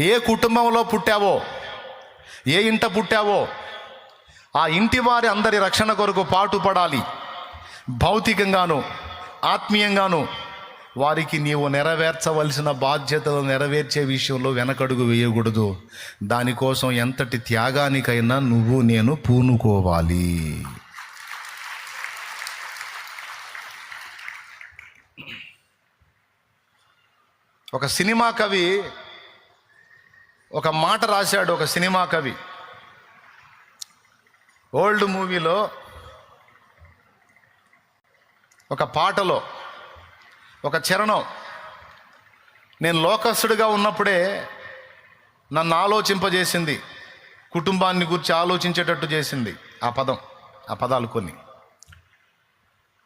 ఏ కుటుంబంలో పుట్టావో ఏ ఇంట పుట్టావో ఆ ఇంటి వారి అందరి రక్షణ కొరకు పాటుపడాలి. భౌతికంగాను ఆత్మీయంగాను వారికి నీవు నెరవేర్చవలసిన బాధ్యతలు నెరవేర్చే విషయంలో వెనకడుగు వేయకూడదు. దానికోసం ఎంతటి త్యాగానికైనా నువ్వు నేను పూనుకోవాలి. ఒక సినిమా కవి ఒక మాట రాశాడు ఒక సినిమా కవి. ఓల్డ్ మూవీలో ఒక పాటలో ఒక చరణం నేను లోకస్తుడిగా ఉన్నప్పుడే నన్ను ఆలోచింపజేసింది కుటుంబాన్ని గురించి ఆలోచించేటట్టు చేసింది ఆ పదం ఆ పదాలు కొన్ని.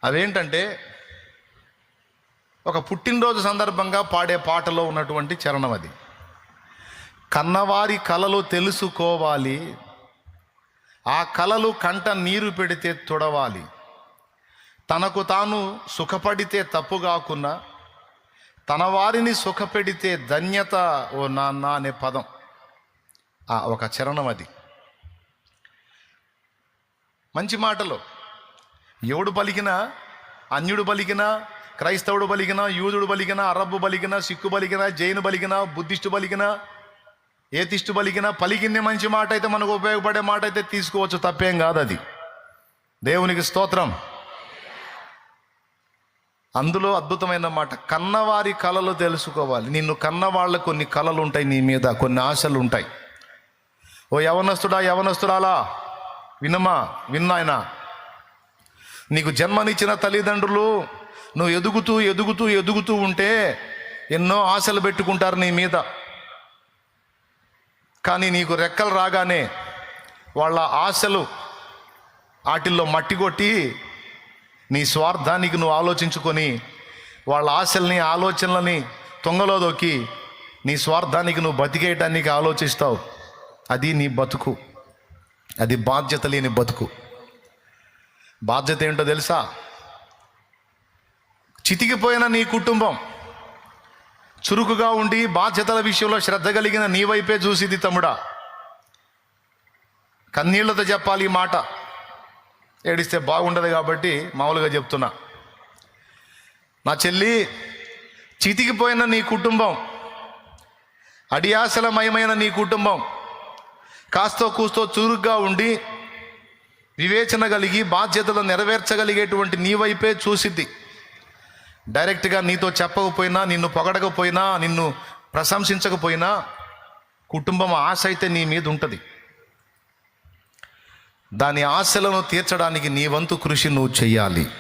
అవేంటంటే ఒక పుట్టినరోజు సందర్భంగా పాడే పాటలో ఉన్నటువంటి చరణం అది. కన్నవారి కలలు తెలుసుకోవాలి. ఆ కలలు కంట నీరు పెడితే తుడవాలి. తనకు తాను సుఖపడితే తప్పు కాకున్నా తన వారిని సుఖపెడితే ధన్యత ఓ నాన్న అనే పదం. ఆ ఒక చరణం అది. మంచి మాటలు. ఎవడు పలికినా అన్యుడు పలికినా క్రైస్తవుడు పలికినా యూదుడు పలికినా అరబ్బు పలికినా సిక్కు పలికినా జైను పలికినా బుద్ధిస్టు పలికినా ఏ తిష్టి పలికినా పలికింది మంచి మాట అయితే మనకు ఉపయోగపడే మాట అయితే తీసుకోవచ్చు తప్పేం కాదు అది దేవునికి స్తోత్రం. అందులో అద్భుతమైన మాట కన్నవారి కళలు తెలుసుకోవాలి. నిన్ను కన్నవాళ్ళ కొన్ని కళలు ఉంటాయి నీ మీద కొన్ని ఆశలు ఉంటాయి ఓ యవనస్తుడా యవనస్తుడాలా వినమా విన్నాయనా? నీకు జన్మనిచ్చిన తల్లిదండ్రులు నువ్వు ఎదుగుతూ ఎదుగుతూ ఎదుగుతూ ఉంటే ఎన్నో ఆశలు పెట్టుకుంటారు నీ మీద. కానీ నీకు రెక్కలు రాగానే వాళ్ళ ఆశలు వాటిల్లో మట్టి కొట్టి నీ స్వార్థానికి నువ్వు ఆలోచించుకొని వాళ్ళ ఆశల్ని ఆలోచనలని తొంగలో దొక్కి నీ స్వార్థానికి నువ్వు బతికేయటానికి ఆలోచిస్తావు. అది నీ బతుకు. అది బాధ్యత లేని బతుకు. బాధ్యత ఏంటో తెలుసా? చితికిపోయిన నీ కుటుంబం. చురుకుగా ఉండి బాధ్యతల విషయంలో శ్రద్ధ కలిగిన నీ వైపే చూసిది తమ్ముడా. కన్నీళ్ళతో చెప్పాలి ఈ మాట. ఏడిస్తే బాగుండదు కాబట్టి మామూలుగా చెప్తున్నా. నా చెల్లి చితికిపోయిన నీ కుటుంబం అడియాసలమయమైన నీ కుటుంబం కాస్తో కూస్తో చురుగ్గా ఉండి వివేచన కలిగి బాధ్యతలు నెరవేర్చగలిగేటువంటి నీ వైపే చూసిద్ది డైరెక్ట్గా నీతో చెప్పకపోయినా నిన్ను పొగడకపోయినా నిన్ను ప్రశంసించకపోయినా కుటుంబం ఆశ అయితే నీ మీద ఉంటుంది. దాని ఆశలను తీర్చడానికి నీ వంతు కృషి నువ్వు చెయ్యాలి.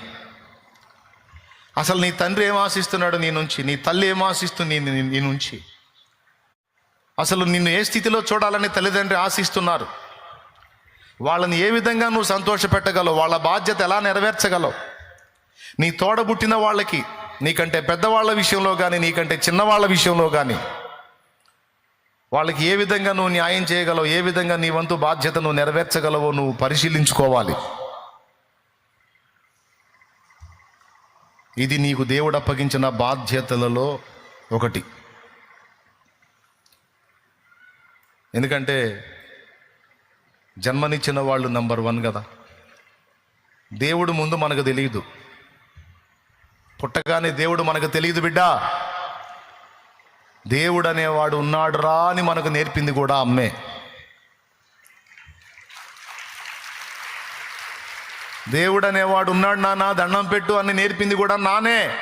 అసలు నీ తండ్రి ఏం ఆశిస్తున్నాడు నీ నుంచి నీ తల్లి ఏం ఆశిస్తుంది నీ నీ నుంచి? అసలు నిన్ను ఏ స్థితిలో చూడాలని తల్లిదండ్రి ఆశిస్తున్నారు? వాళ్ళని ఏ విధంగా నువ్వు సంతోషపెట్టగలవు? వాళ్ళ బాధ్యత ఎలా నెరవేర్చగలవు? నీ తోడబుట్టిన వాళ్ళకి నీకంటే పెద్దవాళ్ళ విషయంలో కానీ నీకంటే చిన్నవాళ్ళ విషయంలో కానీ వాళ్ళకి ఏ విధంగా నువ్వు న్యాయం చేయగలవు ఏ విధంగా నీ వంతు బాధ్యత నువ్వు నెరవేర్చగలవో నువ్వు పరిశీలించుకోవాలి. ఇది నీకు దేవుడు అప్పగించిన బాధ్యతలలో ఒకటి. ఎందుకంటే జన్మనిచ్చిన వాళ్ళు నంబర్ వన్ కదా. దేవుడు ముందు మనకు తెలియదు. పుట్టగానే దేవుడు మనకు తెలియదు బిడ్డా. దేవుడు అనేవాడు ఉన్నాడు రా అని మనకు నేర్పింది కూడా అమ్మే. దేవుడు అనేవాడు ఉన్నాడు నాన్న దండం పెట్టు అని నేర్పింది కూడా నానే.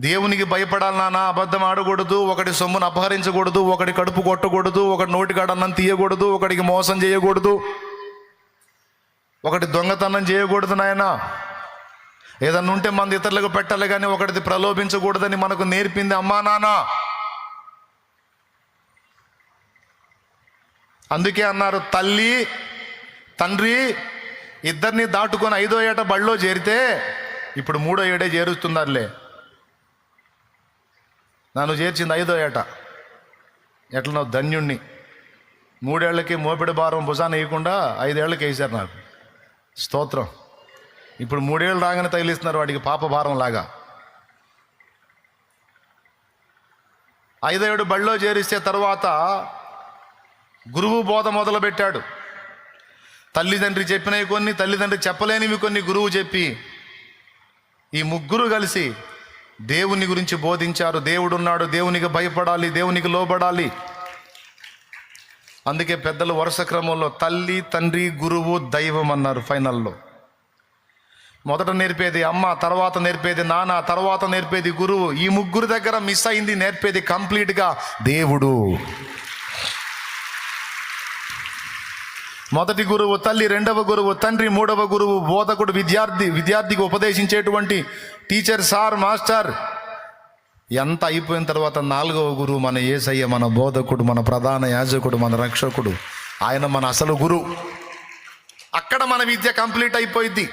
దేవునికి భయపడాలి నాన్న అబద్ధం ఆడకూడదు ఒకటి సొమ్మును అపహరించకూడదు ఒకటి కడుపు కొట్టకూడదు ఒకటి నోటికాడ అన్నం తీయకూడదు ఒకటికి మోసం చేయకూడదు. ఒకటి దొంగతనం చేయకూడదు నాయనా. ఏదన్నా ఉంటే మన ఇతరులకు పెట్టాలి కానీ ఒకటిది ప్రలోభించకూడదని మనకు నేర్పింది అమ్మా నాన్న. అందుకే అన్నారు తల్లి తండ్రి ఇద్దరిని దాటుకొని ఐదో ఏట బళ్ళో చేరితే ఇప్పుడు మూడో ఏడే చేరుస్తున్నారులే. నన్ను చేర్చింది ఐదో ఏట. ఎట్లనో ధన్యుణ్ణి. మూడేళ్ళకి మోపిడి భారం భుజాన్ని వేయకుండా ఐదేళ్ళకి వేశారు నాకు. స్తోత్రం. ఇప్పుడు మూడేళ్ళు రాగానే తగిలిస్తున్నారు వాడికి పాప భారం లాగా. ఐదేడు బళ్ళో చేరిస్తే తర్వాత గురువు బోధ మొదలుపెట్టాడు. తల్లిదండ్రి చెప్పినవి కొన్ని తల్లిదండ్రి చెప్పలేనివి కొన్ని గురువు చెప్పి ఈ ముగ్గురు కలిసి దేవుని గురించి బోధించారు. దేవుడున్నాడు దేవునికి భయపడాలి దేవునికి లోబడాలి. అందుకే పెద్దలు వరుస క్రమంలో తల్లి తండ్రి గురువు దైవం అన్నారు ఫైనల్లో. మొదట నేర్పేది అమ్మ తర్వాత నేర్పేది నాన్న తర్వాత నేర్పేది గురువు. ఈ ముగ్గురు దగ్గర మిస్ అయింది నేర్పేది కంప్లీట్గా దేవుడు. మొదటి గురువు తల్లి రెండవ గురువు తండ్రి మూడవ గురువు బోధకుడు విద్యార్థి విద్యార్థికి ఉపదేశించేటువంటి టీచర్ సార్ మాస్టర్ ఎంత అయిపోయిన తర్వాత నాలుగవ గురువు మన ఏసయ్య మన బోధకుడు మన ప్రధాన యాజకుడు మన రక్షకుడు. ఆయన మన అసలు గురువు. అక్కడ మన విద్య కంప్లీట్ అయిపోయింది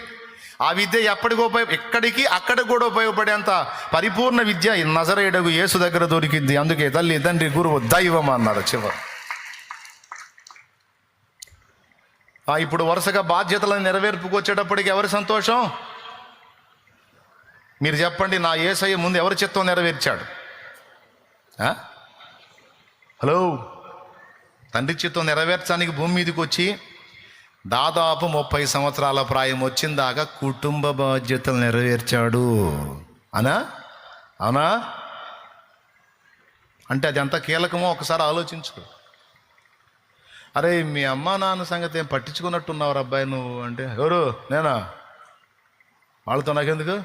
ఆ విద్య ఎప్పటికి ఉపయోగ ఎక్కడికి అక్కడ కూడా ఉపయోగపడేంత పరిపూర్ణ విద్య ఈ యేసు దగ్గర దొరికింది. అందుకే తల్లి తండ్రి గురువు దైవం అన్నారు చివరి. ఇప్పుడు వరుసగా బాధ్యతలను నెరవేర్పుకు వచ్చేటప్పటికి ఎవరి సంతోషం? మీరు చెప్పండి నా ఏసయ్య ముందు ఎవరి చిత్తం నెరవేర్చాడు? హలో? తండ్రి చిత్తం నెరవేర్చడానికి భూమి మీదకి వచ్చి దాదాపు ముప్పై సంవత్సరాల ప్రాయం వచ్చిందాకా కుటుంబ బాధ్యతలు నెరవేర్చాడు. అనా? అవునా? అంటే అది ఎంత కీలకమో ఒకసారి ఆలోచించుకో. అరే మీ అమ్మ నాన్న సంగతి ఏం పట్టించుకున్నట్టున్నావు అబ్బాయి నువ్వు అంటే ఎవరు? నేనా? వాళ్ళతో నాకెందుకు?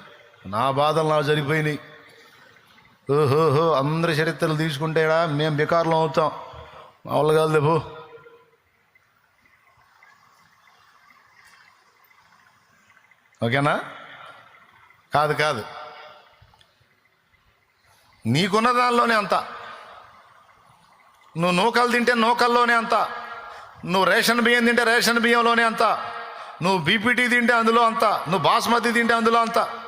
నా బాధలు నాకు జరిగిపోయినాయి ఓహోహో అందరి చరిత్రలు తీసుకుంటేడా మేము బికారులం అవుతాం. మా వాళ్ళు కాదు ఓకేనా? కాదు కాదు. నీకున్న దానిలోనే అంత. నువ్వు నూకలు తింటే నూకల్లోనే అంత. నువ్వు రేషన్ బియ్యం తింటే రేషన్ బియ్యంలోనే అంత. నువ్వు బీపీటీ తింటే అందులో అంత. నువ్వు బాస్మతి తింటే అందులో అంత.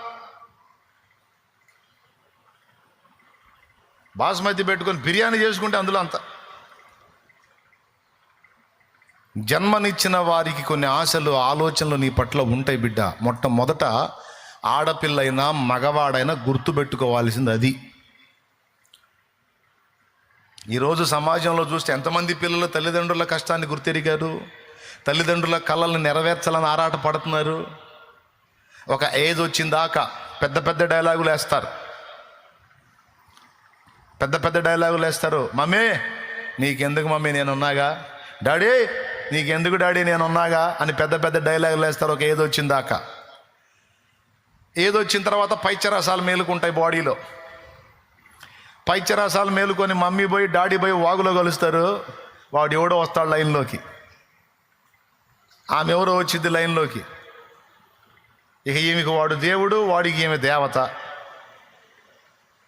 బాస్మతి పెట్టుకొని బిర్యానీ చేసుకుంటే అందులో అంత. జన్మనిచ్చిన వారికి కొన్ని ఆశలు ఆలోచనలు నీ పట్ల ఉంటాయి బిడ్డ. మొట్టమొదట ఆడపిల్లైనా మగవాడైనా గుర్తుపెట్టుకోవాల్సింది అది. ఈరోజు సమాజంలో చూస్తే ఎంతమంది పిల్లలు తల్లిదండ్రుల కష్టాన్ని గుర్తెరిగారు? తల్లిదండ్రుల కళలను నెరవేర్చాలని ఆరాట పడుతున్నారు ఒక ఏజ్ వచ్చిందాక పెద్ద పెద్ద డైలాగులు వేస్తారు. పెద్ద పెద్ద డైలాగులు వేస్తారు. మమ్మీ నీకెందుకు మమ్మీ నేనున్నాగా? డాడీ నీకెందుకు డాడీ నేనున్నాగా అని పెద్ద పెద్ద డైలాగులు వేస్తారు ఒక ఏది వచ్చిందాకా ఏదో వచ్చిన తర్వాత పైచరసాలు మేలుకుంటాయి బాడీలో. పైచరసాలు మేలుకొని మమ్మీ పోయి డాడీ పోయి వాగులో కలుస్తారు వాడు ఎవడో వస్తాడు లైన్లోకి. ఆమె ఎవరో వచ్చింది లైన్లోకి. ఇక ఈమెకి వాడు దేవుడు వాడికి ఈమె దేవత.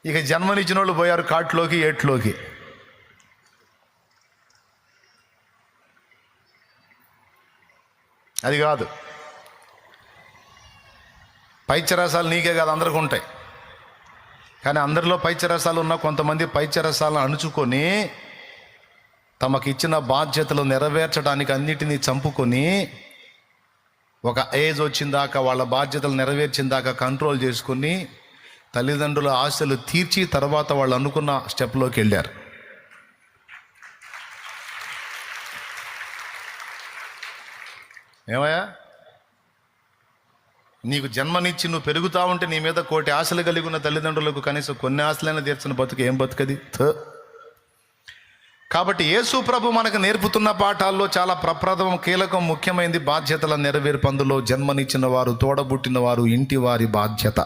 ఇక జన్మనిచ్చిన వాళ్ళు పోయారు కాట్లోకి ఏట్లోకి. అది కాదు. పైచరాసాలు నీకే కాదు అందరికీ ఉంటాయి. కానీ అందరిలో పైచరసాలు ఉన్న కొంతమంది పైచరసాలను అణుచుకొని తమకు ఇచ్చిన బాధ్యతలు నెరవేర్చడానికి అన్నిటినీ చంపుకొని ఒక ఏజ్ వచ్చిందాక వాళ్ళ బాధ్యతలు నెరవేర్చిన దాకా కంట్రోల్ చేసుకొని తల్లిదండ్రుల ఆశలు తీర్చి తర్వాత వాళ్ళు అనుకున్న స్టెప్లోకి వెళ్ళారు. ఏమయ్యా? నీకు జన్మనిచ్చి నువ్వు పెరుగుతా ఉంటే నీ మీద కోటి ఆశలు కలిగి ఉన్న తల్లిదండ్రులకు కనీసం కొన్ని ఆశలైనా తీర్చిన బతుకు. ఏం బతుకది? కాబట్టి యేసు ప్రభు మనకు నేర్పుతున్న పాఠాల్లో చాలా ప్రప్రథమం కీలకం ముఖ్యమైనది బాధ్యతల నెరవేర్పందులో జన్మనిచ్చిన వారు తోడబుట్టిన వారు ఇంటి వారి బాధ్యత.